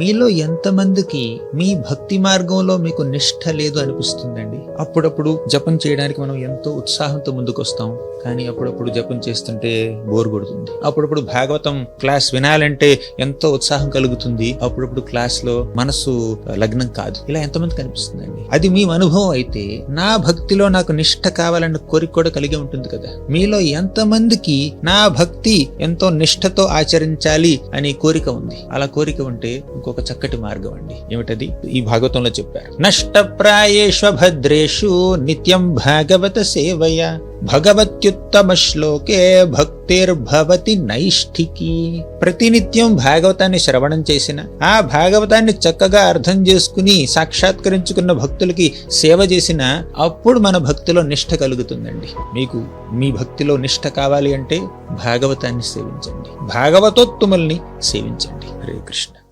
మీలో ఎంతమందికి మీ భక్తి మార్గంలో మీకు నిష్ఠ లేదు అనిపిస్తుందండి? అప్పుడప్పుడు జపం చేయడానికి మనం ఎంతో ఉత్సాహంతో ముందుకు వస్తాం కానీ అప్పుడప్పుడు జపం చేస్తుంటే బోర్ కొడుతుంది. అప్పుడప్పుడు భాగవతం క్లాస్ వినాలంటే ఎంతో ఉత్సాహం కలుగుతుంది. అప్పుడప్పుడు క్లాస్లో మనసు లగ్నం కాదు. ఇలా ఎంతమంది కనిపిస్తుందండి అది మీ అనుభవం అయితే నా భక్తిలో నాకు నిష్ఠ కావాలన్న కోరిక కూడా కలిగి ఉంటుంది కదా? మీలో ఎంతమందికి నా భక్తి ఎంతో నిష్ఠతో ఆచరించాలి అనే కోరిక ఉంది. అలా కోరిక ఉంటే ఒక చక్కటి మార్గం అండి. ఏమిటది? ఈ భాగవతంలో చెప్పారు. నష్టప్రాయేష్వ భద్రేషు నిత్యం భాగవత సేవయ భగవత్యుత్తమ శ్లోకే భక్తిర్భవతి నైష్ఠికి. ప్రతినిత్యం భాగవతాన్ని శ్రవణం చేసిన ఆ భాగవతాన్ని చక్కగా అర్థం చేసుకుని సాక్షాత్కరించుకున్న భక్తులకి సేవ చేసిన అప్పుడు మన భక్తిలో నిష్ఠ కలుగుతుందండి. మీకు మీ భక్తిలో నిష్ఠ కావాలి అంటే భాగవతాన్ని సేవించండి. భాగవతోత్తముల్ని సేవించండి. హరే కృష్ణ.